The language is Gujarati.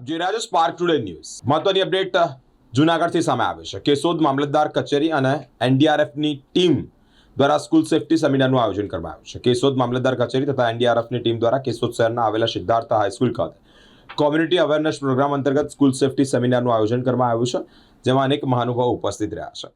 જોઈ રહ્યા છો સ્પાર્ક ટુડે ન્યૂઝ મહત્વની અપડેટ જુનાગઢથી સામે આવે છે. કેશોદ મામલતદાર કચેરી અને એનડીઆરએફની ટીમ દ્વારા સ્કૂલ સેફટી સેમિનારનું આયોજન કરવામાં આવ્યું છે. કેશોદ મામલતદાર કચેરી તથા એનડીઆરએફની ટીમ દ્વારા કેશોદ શહેરના આવેલા સિદ્ધાર્થ હાઈસ્કૂલ ખાતે કોમ્યુનિટી અવેરનેસ પ્રોગ્રામ અંતર્ગત સ્કૂલ સેફટી સેમિનારનું આયોજન કરવામાં આવ્યું છે, જેમાં અનેક મહાનુભાવો ઉપસ્થિત રહ્યા છે.